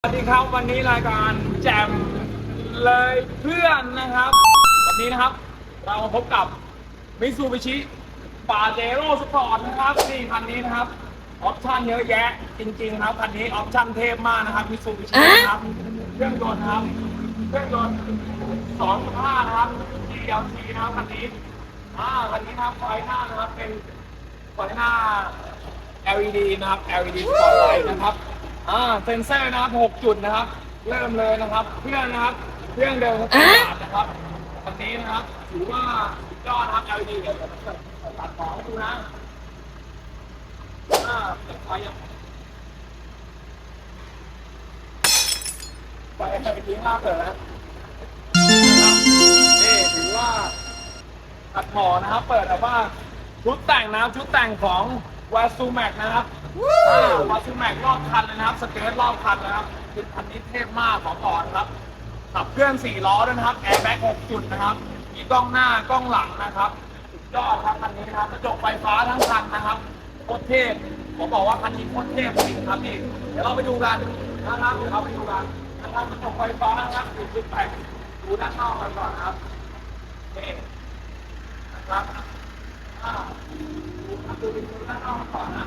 สวัสดีครับวันนี้รายการแจมเลยเพื่อนนะครับ วันนี้นะครับ เรามาพบกับมิซูบิชิปาเจโร่สปอร์ตนะครับนี่คันนี้นะครับออปชั่นเยอะแยะจริงๆครับคันนี้ออปชั่นเทพมากนะครับมิซูบิชินะครับเครื่องยนต์นะครับเครื่องยนต์2.5นะครับ GLC นะครับคันนี้อ่าคันนี้นะครับไฟหน้านะครับเป็นไฟหน้า LED นะครับ LED Spotlight นะครับ อ่าเซนเซอร์นะครับ6จุดนะครับ เริ่มเลยนะครับเครื่องนะครับเครื่องเดิมสแตนดาร์ดนะครับคันนี้นะครับถือว่าสุดยอดนะครับ LED เดี๋ยวเราจะตัดของให้ดูนะอ่าเปิดไฟยังไฟไปทิ้งล่าเปิดแล้วนะครับนี่ถือว่าตัดหมอนะครับ เปิดแบบว่าชุดแต่งนะครับชุดแต่งของวาซูแม็กนะครับ วาซูแม็กรอบคันเลยนะครับ สเกิร์ตรอบคันนะครับคือคันนี้เทพมากของก่อนครับ ขับเคลื่อน4ล้อด้วยนะครับ แอร์แบ็ก6จุดนะครับ มีกล้องหน้ากล้องหลังนะครับสุดยอดครับคันนี้นะครับกระจกไฟฟ้าทั้งคันนะครับโคตรเทพ ผมบอกว่าคันนี้โคตรเทพจริงครับนี่ เดี๋ยวเราไปดูกันนะครับ เดี๋ยวเราไปดูกันนะครับกระจกไฟฟ้านะครับดูชุดแปดดูด้านนอกกันก่อนครับนี่นะครับอ่าดูครับดูดูด้านนอกก่อนนะ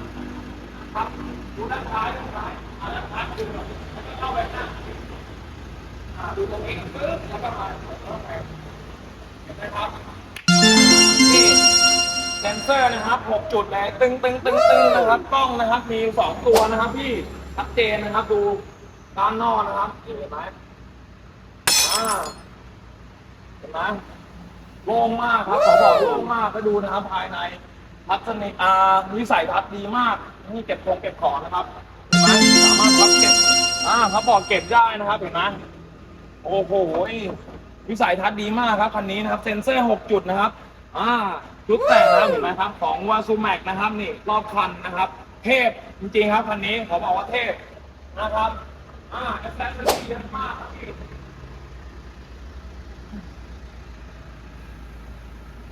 ครับดูด้านท้ายด้านท้ายอาด้านท้ายดูแล้วก็เข้าไปหน้าอ่าดูตรงนี้ปึ๊บแล้วก็มาเข้าไปเห็นไหมครับนี่เซนเซอร์นะครับ6จุดเลยตึงตึงตึงตึงนะครับกล้องนะครับ มี2ตัวนะครับพี่ชัดเจนนะครับ ดูด้านนอกนะครับเห็นไหมอ่าเห็นไหมโล่งมากครับขอบอกโล่งมากก็ดูนะครับภายในทัศนีอาวิสัยทัศน์ดีมาก นี่เก็บของเก็บของนะครับนไหมสามารถพับเก็บอ่าพับบอกเก็บได้นะครับเห็นไหมโอ้โหวิสัยทัศน์ดีมากครับคันนี้นะครับเซ็นเซอร์ 6 จุดนะครับอ่าชุดแต่งนะครับเห็นไหมครับ ของวาซูแม็กนะครับนี่รอบคันนะครับ เทพจริงๆครับคันนี้ขอบอกว่าเทพนะครับอ่าแอสเซสซอรี่เยอะมากครับ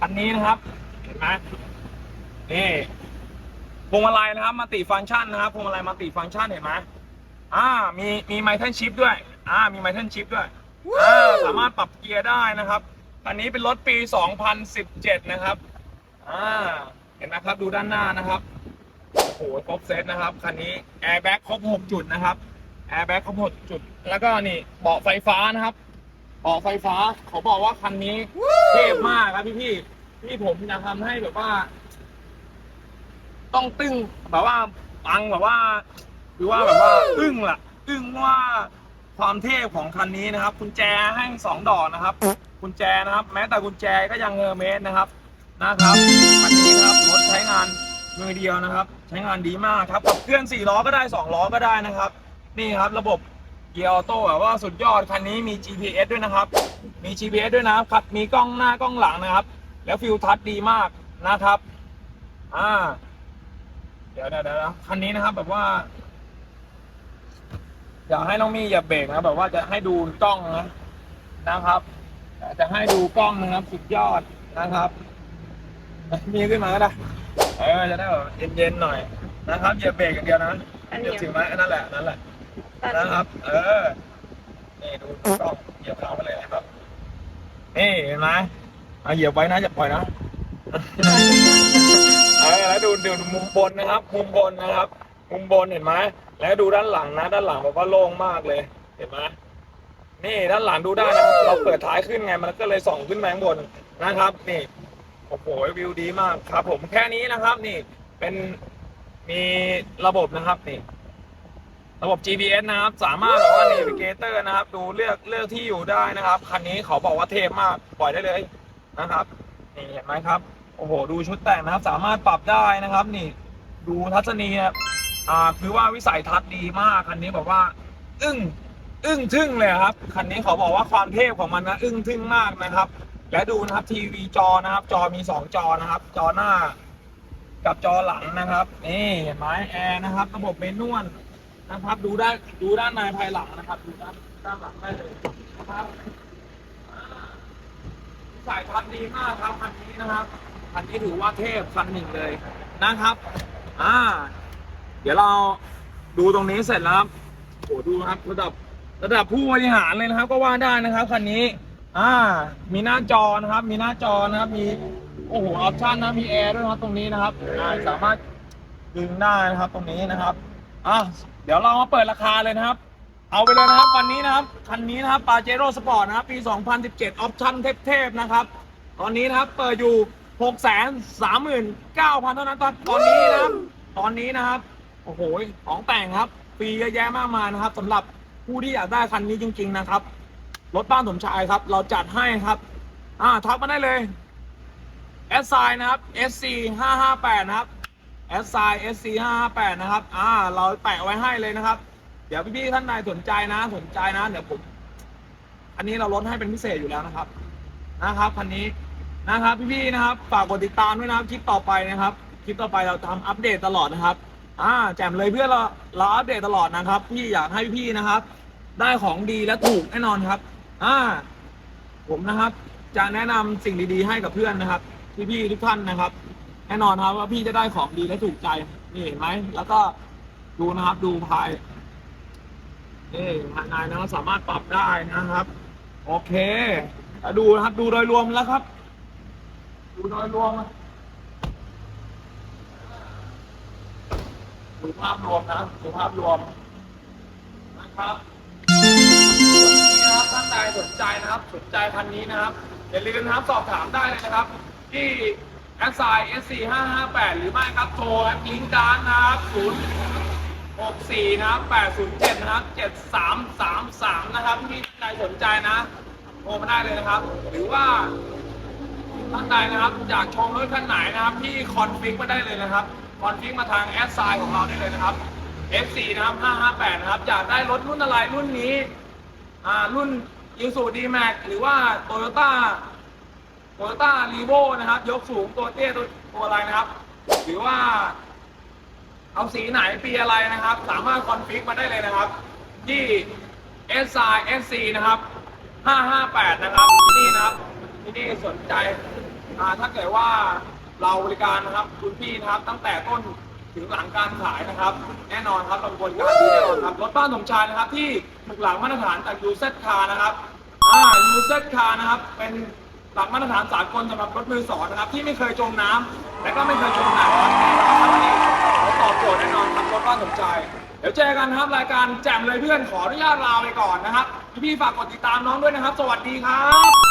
อันนี้นะครับ เห็นไหมนี่ พวงมาลัยนะครับมัลติฟังก์ชันนะครับพวงมาลัยมัลติฟังก์ชันเห็นไหมอ่ามีมีไมเทนชิปด้วยอ่ามีไมเทนชิปด้วยอ่าสามารถปรับเกียร์ได้นะครับอันนี้เป็นรถปี 2017 นะครับอ่าเห็นไหมครับดูด้านหน้านะครับโอ้โหครบเซตนะครับคันนี้แอร์แบ็กครบ 6 จุดนะครับแอร์แบ็กครบ 6 จุด แล้วก็นี่เบาะไฟฟ้านะครับออกไฟฟ้าเขาบอกว่าคันนี้เทพมากครับพี่พี่พี่ผมจะทำให้แบบว่า ต้องตึ้งแบบว่าปังแบบว่าหรือว่าแบบว่าอึ้งล่ะอึ้งว่าความเทพของคันนี้นะครับกุญแจให้สองดอกนะครับกุญแจนะครับ แม้แต่กุญแจก็ยังเฮอเมสนะครับนะครับคันนี้นะครับรถใช้งานมือเดียวนะครับ ใช้งานดีมากครับขับเคลื่อนสี่ล้อก็ได้สองล้อก็ได้นะครับ นี่ครับระบบเกียร์ออโต้แบบว่าสุดยอดคันนี้มี GPS ด้วยนะครับ มี GPS ด้วยนะครับมีกล้องหน้ากล้องหลังนะครับ แล้วฟิลทัชดีมากนะครับ อ่า เดี๋ยวเดี๋ยวเดี๋ยวคันนี้นะครับ แบบว่า อยากให้น้องมี่อย่าเบรกนะแบบว่าจะให้ดูกล้องนะนะครับจะให้ดูกล้องนะครับสุดยอดนะครับมีขึ้นมาก็ได้เออจะได้แบบเย็นๆหน่อยนะครับอย่าเบรกอย่างเดียวนะอันเดีเดี๋ยวถือไม้อันนั่นแหละนั่นแหละนะครับ เออนี่ดูกล้องเหยียบเท้าไปเลยนะครับนี่เห็นไหมเอาเหยียบไว้นะอย่าปล่อยนะ อแล้วดูดูมุมบนนะครับ มุมบนนะครับ มุมบนเห็นไหมแล้วดูด้านหลังนะ ด้านหลังแบบว่าโล่งมากเลย เห็นไหมนี่ด้านหลังดูได้นะเราเปิดท้ายขึ้นไงมันก็เลยส่องขึ้นมาข้างบนนะครับ นี่โอ้โหวิวดีมากครับ ผมแค่นี้นะครับ นี่เป็นมีระบบนะครับนี่ระบบ GPS นะครับ สามารถแบบว่า Navigator นะครับ ดูเลือกเลือกที่อยู่ได้นะครับ คันนี้เขาบอกว่าเทพมากปล่อยได้เลยนะครับ นี่เห็นไหมครับ โอ้โห ดูชุดแต่งนะครับ สามารถปรับได้นะครับ นี่ ดูทัศนีนะอ่าคือว่าวิสัยทัศน์ดีมากคันนี้บอกว่า อึ้งอึ้งทึ่งเลยครับคันนี้ขาบอกว่าความเทพของมันนะอึ้งทึ่งมากนะครับ และดูนะครับทีวีจอนะครับ จอมีสองจอนะครับ จอหน้า กับจอหลังนะครับนี่เห็นไหมแอร์นะครับ ระบบเมนวลนะครับ ดูได้ดูด้านในภายหลังนะครับ ดูด้านด้านหลังได้เลยนะครับสายทัศน์ดีมากครับคันนี้นะครับ คันนี้ถือว่าเทพคันหนึ่งเลยนะครับ อ่า เดี๋ยวเราดูตรงนี้เสร็จแล้วครับโหดูครับระดับระดับผู้บริหารเลยนะครับ ก็ว่าได้นะครับคันนี้ อ่า มีหน้าจอนะครับ มีหน้าจอนะครับมีโอ้โหออปชั่นนะมีแอร์ด้วยนะครับตรงนี้นะครับอ่าสามารถดึงได้นะครับตรงนี้นะครับอะเดี๋ยวเรามาเปิดราคาเลยนะครับ เอาไปเลยนะครับวันนี้นะครับคันนี้นะครับปาเจโร่สปอร์ตนะครับปี 2017 ออปชั่นเทพๆนะครับ ตอนนี้นะครับเปิดอยู่ 6 3 9 0 0 0เก้าพันเท่านั้นตอนตอนนี้นะครับ ตอนนี้นะครับ โอ้โห ของแต่งครับฟรีเยอะแยะมากมายนะครับสำหรับผู้ที่อยากได้คันนี้จริง ๆ นะครับ รถบ้านสมชายครับ เราจัดให้ครับ อ่าทักมาได้เลย S ไซนะครับ SC 558นะครับ S ไซ SC 558นะครับ อ่า เราแปะไว้ให้เลยนะครับ เดี๋ยวพี่ๆท่านใดสนใจนะ สนใจนะ เดี๋ยวผม อันนี้เราลดให้เป็นพิเศษอยู่แล้วนะครับ นะครับคันนี้ นะครับพี่ๆนะครับฝากกดติดตามด้วยนะครับคลิปต่อไปนะครับ คลิปต่อไปเราทำอัปเดตตลอดนะครับ อ่าแจ่มเลยเพื่อเราเราอัปเดตตลอดนะครับพี่อยากให้พี่ๆนะครับ ได้ของดีและถูกแน่นอนครับ อ่า ผมนะครับ จะแนะนำสิ่งดีๆ ให้กับเพื่อนนะครับพี่ๆทุกท่านนะครับ แน่นอนครับว่าพี่จะได้ของดีและถูกใจนี่เห็นไหมแล้วก็ดูนะครับดูภายนี่ภายในนะครับสามารถปรับได้นะครับ โอเคแล้วดูนะครับดูโดยรวมแล้วครับ ดูโดยรวมดูภาพรวมนะดูภาพรวมนะครับนี่นะครับท่านใดสนใจนะครับ สนใจคันนี้นะครับ อย่าลืมนะครับสอบถามได้เลยนะครับ ที่แอสไซ S4 558หรือไม่ครับ โทรแอปลิงก์การดนะครับ0 64นะครับ807นะครับ7333นะครับที่ท่านใดสนใจนะโทรมาได้เลยนะครับ หรือว่า ท่านใดนะครับอยากชมรถคันไหนนะครับที่คอนฟิกมาได้เลยนะครับคอนฟิกมาทางแอดไซน์ของเราได้เลยนะครับ F4 นะครับ558นะครับอยากได้รถรุ่นอะไรรุ่นนี้อ่ารุ่น i s u d m a x หรือว่า Toyota โตโยต้ารีโวนะครับ ยกสูงตัวเตี้ยตัวตัวอะไรนะครับ หรือว่า เอาสีไหนปีอะไรนะครับ สามารถคอนฟิกมาได้เลยนะครับ ที่ S I S C นะครับ558 นะครับที่นี่นะครับที่นี่สนใจ ถ้าเกิดว่าเราบริการนะครับคุณพี่นะครับ ตั้งแต่ต้นถึงหลังการขายนะครับ แน่นอนครับเราบริการดีแน่นอนครับรถบ้านสมชายนะครับ ที่ถูกหลังมาตรฐานจากยูเซตคานะครับอ่ายูเซตคานะครับ เป็นหลักมาตรฐานสากลสำหรับรถมือสองนะครับ ที่ไม่เคยจมน้ำและก็ไม่เคยจมน้ำครับแน่นอนครับที่เขาตอบโจทย์แน่นอนครับรถบ้านสมชายเดี๋ยวเจอกันครับรายการแจมเลยเพื่อนขออนุญาตลาไปก่อนนะครับพี่ๆฝากกดติดตามน้องด้วยนะครับ สวัสดีครับ